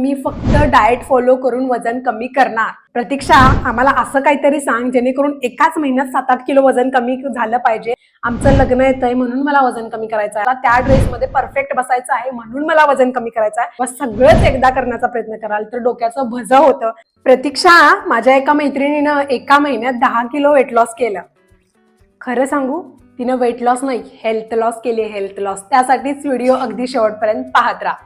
मी फक्त diet follow करून वजन कमी करणार. प्रतीक्षा आम्हाला असं काहीतरी सांग जेणेकरून एकाच महिन्यात सात आठ किलो वजन कमी झालं पाहिजे. आमचं लग्न येत आहे म्हणून मला वजन कमी करायचं आहे. त्या ड्रेसमध्ये परफेक्ट बसायचं आहे म्हणून मला वजन कमी करायचं आहे. व सगळंच एकदा करण्याचा प्रयत्न कराल तर डोक्याचं भज होतं. प्रतीक्षा माझ्या एका मैत्रिणीनं एका महिन्यात दहा किलो वेट लॉस केलं. खरं सांगू तिनं वेट लॉस नाही हेल्थ लॉस केली हेल्थ लॉस त्यासाठीच व्हिडिओ अगदी शेवटपर्यंत पाहत राहा.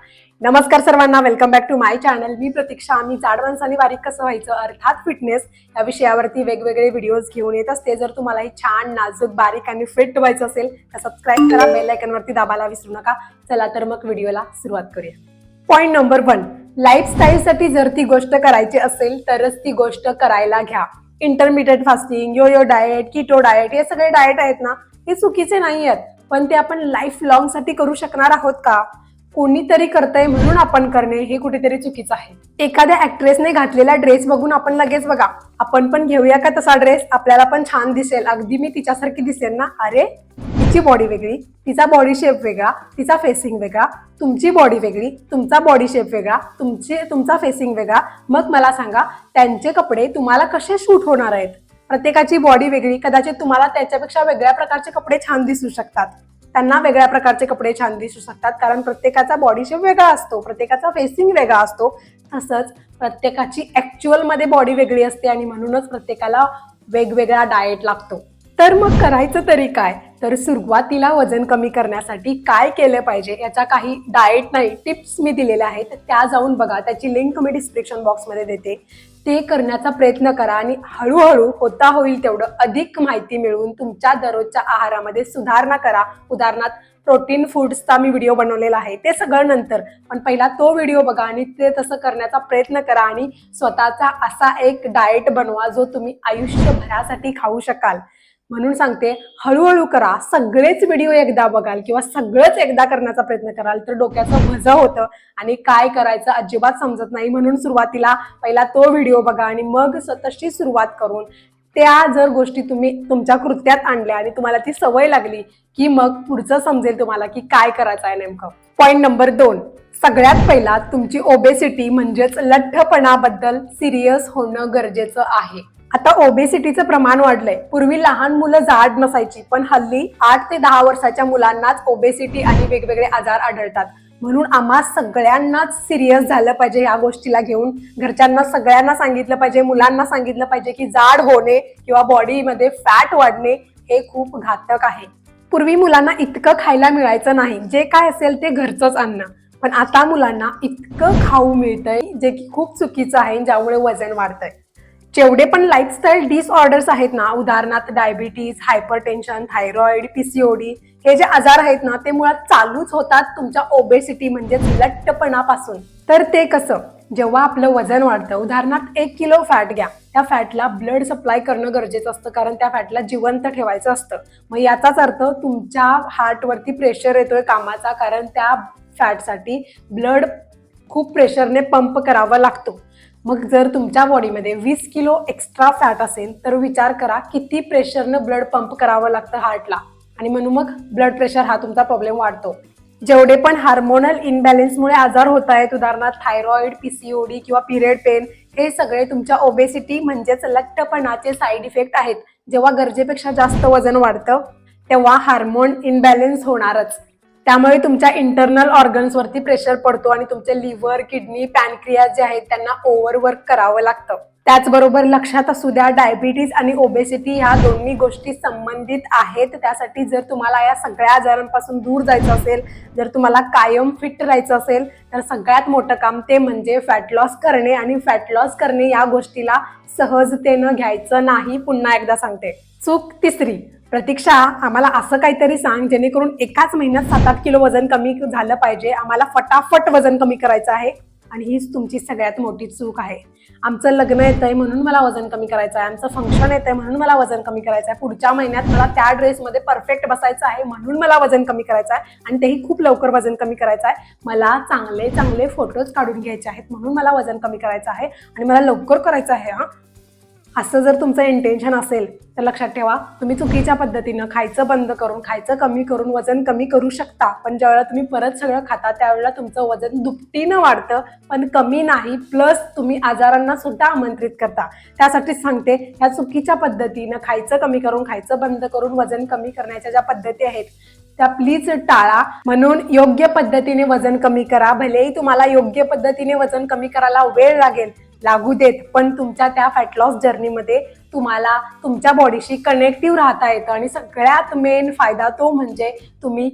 नमस्कार सर्वांना welcome back to my channel मी प्रतीक्षा आम्ही जाड माणसाने बारीक कसं व्हायचं अर्थात फिटनेस या विषयावरती वेगवेगळे व्हिडिओज घेऊन येत असते. जर तुम्हाला ही छान नाजूक बारीक आणि फिट व्हायचं असेल तर सबस्क्राईब करा बेल आयकनवरती दाबायला विसरू नका. चला तर मग व्हिडिओला सुरुवात करूया. पॉईंट नंबर वन लाईफस्टाईलसाठी जर ती गोष्ट करायची असेल तरच ती गोष्ट करायला घ्या. Intermediate fasting yo yo diet keto diet हे सगळे डाएट आहेत ना हे चुकीचे नाही आहेत पण ते आपण लाईफ लॉंगसाठी करू शकणार आहोत का? कोणीतरी करतंय म्हणून आपण करणे हे कुठेतरी चुकीचं आहे. एखाद्या ऍक्ट्रेसने घातलेला ड्रेस बघून आपण लगेच बघा आपण पण घेऊया का तसा ड्रेस आपल्याला पण छान दिसेल. अगदी मी तिच्यासारखी दिसेल ना? अरे तिची बॉडी वेगळी तिचा बॉडी शेप वेगळा तिचा फेसिंग वेगळा तुमची बॉडी वेगळी तुमचा बॉडी शेप वेगळा तुमचे तुमचा फेसिंग वेगळा. मग मला सांगा त्यांचे कपडे तुम्हाला कसे शूट होणार आहेत? प्रत्येकाची बॉडी वेगळी कदाचित तुम्हाला त्याच्यापेक्षा वेगळ्या प्रकारचे कपडे छान दिसू शकतात. त्यांना वेगळ्या प्रकारचे कपडे छान दिसू शकतात कारण प्रत्येकाचा बॉडी शेप वेगळा असतो प्रत्येकाचा फेसिंग वेगळा असतो. तसंच प्रत्येकाची ऍक्च्युअलमध्ये बॉडी वेगळी असते आणि म्हणूनच प्रत्येकाला वेगवेगळा डाएट लागतो. तर मग करायचं तरी काय? तर सुरुवातीला वजन कमी करण्यासाठी काय केलं पाहिजे? याचा काही डाएट नाही टिप्स मी दिलेल्या आहेत त्या जाऊन बघा. त्याची लिंक मी डिस्क्रिप्शन बॉक्समध्ये देते. ते करण्याचा प्रयत्न करा आणि हळूहळू होता होईल तेवढं अधिक माहिती मिळवून तुमच्या दररोजच्या आहारामध्ये सुधारणा करा. उदाहरणार्थ प्रोटीन फूड्सचा मी व्हिडिओ बनवलेला आहे. ते सगळं नंतर पण पहिला तो व्हिडिओ बघा आणि ते तसं करण्याचा प्रयत्न करा आणि स्वतःचा असा एक डाएट बनवा जो तुम्ही आयुष्यभरासाठी खाऊ शकाल. म्हणून सांगते हळूहळू करा. सगळेच व्हिडिओ एकदा बघाल किंवा सगळंच एकदा करण्याचा प्रयत्न कराल तर डोक्याचं भज होतं आणि काय करायचं अजिबात समजत नाही. म्हणून सुरुवातीला पहिला तो व्हिडिओ बघा आणि मग स- तशी सुरुवात करून त्या जर गोष्टी तुम्ही तुमच्या कृत्यात आणल्या आणि तुम्हाला ती सवय लागली की मग पुढचं समजेल तुम्हाला की काय करायचं आहे नेमकं. पॉईंट नंबर दोन. सगळ्यात पहिला तुमची ओबेसिटी म्हणजेच लठ्ठपणाबद्दल सिरियस होणं गरजेचं आहे. आता ओबेसिटीचं प्रमाण वाढलंय. पूर्वी लहान मुलं जाड नसायची पण हल्ली आठ ते दहा वर्षाच्या मुलांनाच ओबेसिटी आणि वेगवेगळे आजार आढळतात. म्हणून आम्हा सगळ्यांनाच सिरियस झालं पाहिजे या गोष्टीला घेऊन. घरच्यांना सगळ्यांना सांगितलं पाहिजे मुलांना सांगितलं पाहिजे की जाड होणे किंवा बॉडीमध्ये फॅट वाढणे हे खूप घातक आहे. पूर्वी मुलांना इतकं खायला मिळायचं नाही. जे काय असेल ते घरचंच अन्न पण आता मुलांना इतकं खाऊ मिळतंय जे की खूप चुकीचं आहे ज्यामुळे वजन वाढतंय. जेवढे पण लाईफस्टाईल डिसऑर्डर्स आहेत ना उदाहरणार्थ diabetes hypertension thyroid PCOD हे जे आजार आहेत ना ते मुळात चालूच होतात तुमच्या ओबेसिटी म्हणजेच लठ्ठपणापासून. तर ते कसं? जेव्हा आपलं वजन वाढतं उदाहरणार्थ एक किलो फॅट घ्या. त्या फॅटला ब्लड सप्लाय करणं गरजेचं असतं कारण त्या फॅटला जिवंत ठेवायचं असतं. मग याचाच अर्थ तुमच्या हार्टवरती प्रेशर येतोय कामाचा कारण त्या फॅटसाठी ब्लड खूप प्रेशरने पंप करावा लागतो. मग जर तुमच्या बॉडीमध्ये वीस किलो एक्स्ट्रा फॅट असेल तर विचार करा किती प्रेशरनं ब्लड पंप करावं लागतं हार्टला आणि म्हणून मग ब्लड प्रेशर हा तुमचा प्रॉब्लेम वाढतो. जेवढे पण हार्मोनल इनबॅलेन्समुळे आजार होत आहेत उदाहरणार्थ थायरॉइड पीसीओडी किंवा पिरियड पेन हे सगळे तुमच्या ओबेसिटी म्हणजेच लठ्ठपणाचे साईड इफेक्ट आहेत. जेव्हा गरजेपेक्षा जास्त वजन वाढतं तेव्हा हार्मोन इनबॅलेन्स होणारच. त्यामुळे तुमच्या इंटरनल ऑर्गन्सवरती प्रेशर पडतो आणि तुमचे लिव्हर किडनी पॅनक्रियाज जे आहेत त्यांना ओव्हरवर्क करावं लागतं. त्याचबरोबर लक्षात असू द्या डायबिटीज आणि ओबेसिटी ह्या दोन्ही गोष्टी संबंधित आहेत. त्यासाठी जर तुम्हाला या सगळ्या आजारांपासून दूर जायचं असेल जर तुम्हाला कायम फिट राहायचं असेल तर सगळ्यात मोठं काम ते म्हणजे फॅट लॉस करणे आणि फॅट लॉस करणे या गोष्टीला सहजतेनं घ्यायचं नाही पुन्हा एकदा सांगते. चूक तिसरी प्रतीक्षा आम्हाला असं काहीतरी सांग जेणेकरून एकाच महिन्यात सात आठ किलो वजन कमी झालं पाहिजे. आम्हाला फटाफट वजन कमी करायचं आहे. आणि हीच तुमची सगळ्यात मोठी चूक आहे. आमचं लग्न येत आहे म्हणून मला वजन कमी करायचं आहे. आमचं फंक्शन येत आहे म्हणून मला वजन कमी करायचं आहे. पुढच्या महिन्यात मला त्या ड्रेसमध्ये परफेक्ट बसायचं आहे म्हणून मला वजन कमी करायचं आहे. आणि तेही खूप लवकर वजन कमी करायचं आहे. मला चांगले चांगले फोटोज काढून घ्यायचे आहेत म्हणून मला वजन कमी करायचं आहे. आणि मला लवकर करायचं आहे हा. असं जर तुमचं इंटेन्शन असेल तर लक्षात ठेवा तुम्ही चुकीच्या पद्धतीनं खायचं बंद करून खायचं कमी करून वजन कमी करू शकता. पण ज्यावेळेला तुम्ही परत सगळं खाता त्यावेळेला तुमचं वजन दुपटीनं वाढतं पण कमी नाही प्लस तुम्ही आजारांना सुद्धा आमंत्रित करता. त्यासाठीच सांगते ह्या चुकीच्या पद्धतीनं खायचं कमी करून खायचं बंद करून वजन कमी करण्याच्या ज्या पद्धती आहेत त्या प्लीज टाळा. म्हणून योग्य पद्धतीने वजन कमी करा. भलेही तुम्हाला योग्य पद्धतीने वजन कमी करायला वेळ लागेल लागू देत पण तुमच्या त्या फॅट लॉस जर्नीमध्ये तुम्हाला तुमच्या बॉडीशी कनेक्टिव्ह राहता येतं. आणि सगळ्यात मेन फायदा तो म्हणजे तुम्ही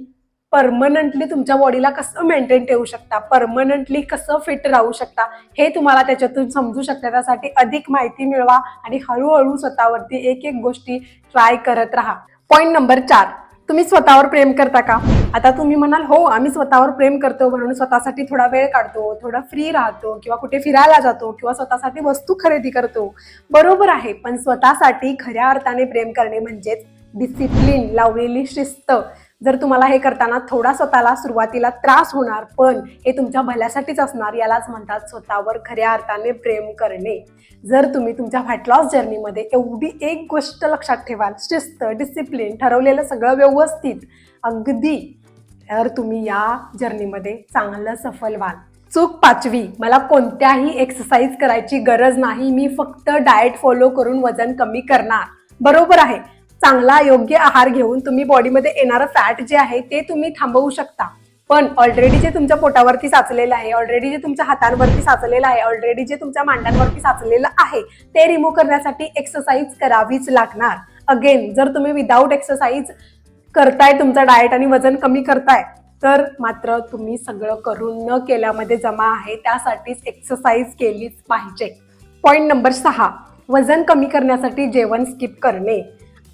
परमनंटली तुमच्या बॉडीला कसं मेंटेन ठेवू शकता परमनंटली कसं फिट राहू शकता हे तुम्हाला त्याच्यातून समजू शकता. त्यासाठी अधिक माहिती मिळवा आणि हळूहळू स्वतःवरती एक एक गोष्टी ट्राय करत राहा. पॉईंट नंबर चार. तुम्ही स्वतःवर प्रेम करता का? आता तुम्ही म्हणाल हो आम्ही स्वतःवर प्रेम करतो म्हणून स्वतःसाठी थोडा वेळ काढतो थोडा फ्री राहतो किंवा कुठे फिरायला जातो किंवा स्वतःसाठी वस्तू खरेदी करतो. बरोबर आहे पण स्वतःसाठी खऱ्या अर्थाने प्रेम करणे म्हणजेच डिसिप्लिन लावलेली शिस्त. जर तुम्हाला हे करताना थोडा स्वतःला सुरुवातीला त्रास होणार पण हे तुमच्या भल्यासाठीच असणार यालाच म्हणतात स्वतःवर खऱ्या अर्थाने प्रेम करणे. जर तुम्ही तुमच्या फॅट लॉस जर्नीमध्ये एवढी एक गोष्ट लक्षात ठेवाल शिस्त डिसिप्लिन ठरवलेलं सगळं व्यवस्थित अगदी तर तुम्ही या जर्नीमध्ये चांगलं सफल व्हाल. चूक पाचवी मला कोणत्याही एक्सरसाइज करायची गरज नाही मी फक्त डाएट फॉलो करून वजन कमी करणार. बरोबर आहे. चांगला योग्य आहार घेऊन तुम्ही बॉडीमध्ये येणारं फॅट जे आहे ते तुम्ही थांबवू शकता. पण ऑलरेडी जे तुमच्या पोटावरती साचलेलं आहे ऑलरेडी जे तुमच्या हातांवरती साचलेलं आहे ऑलरेडी जे तुमच्या मांड्यांवरती साचलेलं आहे ते रिमूव्ह करण्यासाठी एक्सरसाइज करावीच लागणार. अगेन जर तुम्ही विदाऊट एक्सरसाइज करताय तुमचं डाएट आणि वजन कमी करताय तर मात्र तुम्ही सगळं करून न केल्यामध्ये जमा आहे त्यासाठीच एक्सरसाइज केलीच पाहिजे. पॉईंट नंबर सहा वजन कमी करण्यासाठी जेवण स्किप करणे.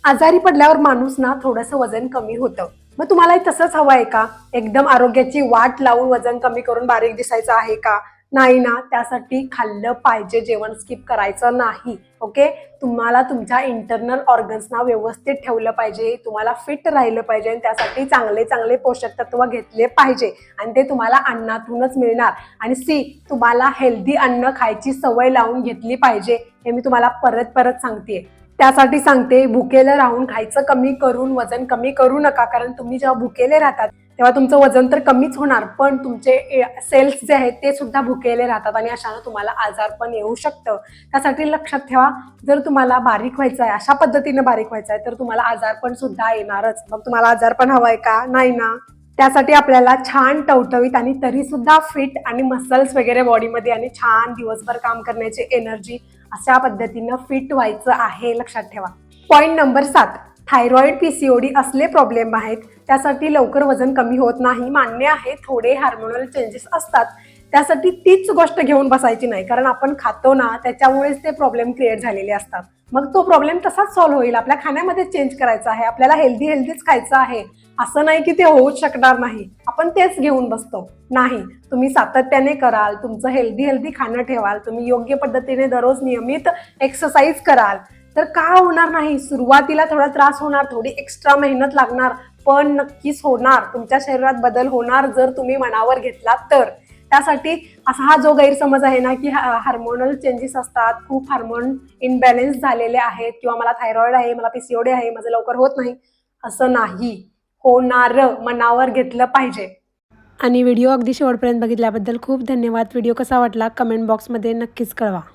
आजारी पडल्यावर माणूस ना थोडंसं वजन कमी होतं. मग तुम्हाला तसंच हवं आहे का? एकदम आरोग्याची वाट लावून वजन कमी करून बारीक दिसायचं आहे का? नाही ना त्यासाठी खाल्लं पाहिजे जेवण स्किप करायचं नाही ओके तुम्हाला तुमच्या इंटरनल ऑर्गन्सना व्यवस्थित ठेवलं पाहिजे तुम्हाला फिट राहिलं पाहिजे आणि त्यासाठी चांगले चांगले पोषक तत्व घेतले पाहिजे आणि ते तुम्हाला अन्नातूनच मिळणार. आणि सी तुम्हाला हेल्दी अन्न खायची सवय लावून घेतली पाहिजे हे मी तुम्हाला परत परत सांगते त्यासाठी सांगते भुकेलं राहून खायचं कमी करून वजन कमी करू नका कारण तुम्ही जेव्हा भुकेले राहतात तेव्हा तुमचं वजन तर कमीच होणार पण तुमचे सेल्स जे आहेत ते सुद्धा भुकेले राहतात आणि अशानं तुम्हाला आजार पण येऊ शकतं. त्यासाठी लक्षात ठेवा जर तुम्हाला बारीक व्हायचं आहे अशा पद्धतीनं बारीक व्हायचं आहे तर तुम्हाला आजार पण सुद्धा येणारच. मग तुम्हाला आजार पण हवाय का? नाही ना. त्यासाठी आपल्याला छान टवटवीत आणि तरी सुद्धा फिट आणि मसल्स वगैरे बॉडीमध्ये आणि छान दिवसभर काम करण्याची एनर्जी अशा पद्धतीनं फिट व्हायचं आहे लक्षात ठेवा. पॉईंट नंबर सात थायरॉइड पीसीओडी असले प्रॉब्लेम आहेत त्यासाठी लवकर वजन कमी होत नाही. मान्य आहे थोडे हार्मोनल चेंजेस असतात. त्यासाठी तीच गोष्ट घेऊन बसायची नाही. कारण आपण खातो ना त्याच्यामुळेच ते प्रॉब्लेम क्रिएट झालेले असतात. मग तो प्रॉब्लेम तसाच सॉल्व्ह होईल. आपल्या खाण्यामध्ये चेंज करायचा आहे. आपल्याला हेल्दी हेल्दीच खायचं आहे. असं नाही की ते होऊच शकणार नाही. आपण तेच घेऊन बसतो. नाही. तुम्ही सातत्याने कराल. तुमचं हेल्दी हेल्दी खाणं ठेवाल. तुम्ही योग्य पद्धतीने दररोज नियमित एक्सरसाइज कराल. तर का होणार नाही? सुरुवातीला थोडा त्रास होणार थोडी एक्स्ट्रा मेहनत लागणार. पण नक्कीच होणार. तुमच्या शरीरात बदल होणार जर तुम्ही मनावर घेतला तर. त्यासाठी असा हा जो गैरसमज आहे ना की हार्मोनल चेंजेस असतात खूप हार्मोन इनबॅलेन्स झालेले आहेत किंवा मला थायरॉइड आहे मला पीसीओडी आहे माझं लवकर होत नाही असं नाही. होणार मनावर घेतलं पाहिजे. आणि व्हिडिओ अगदी शेवटपर्यंत बघितल्याबद्दल खूप धन्यवाद. व्हिडिओ कसा वाटला कमेंट बॉक्समध्ये नक्कीच कळवा.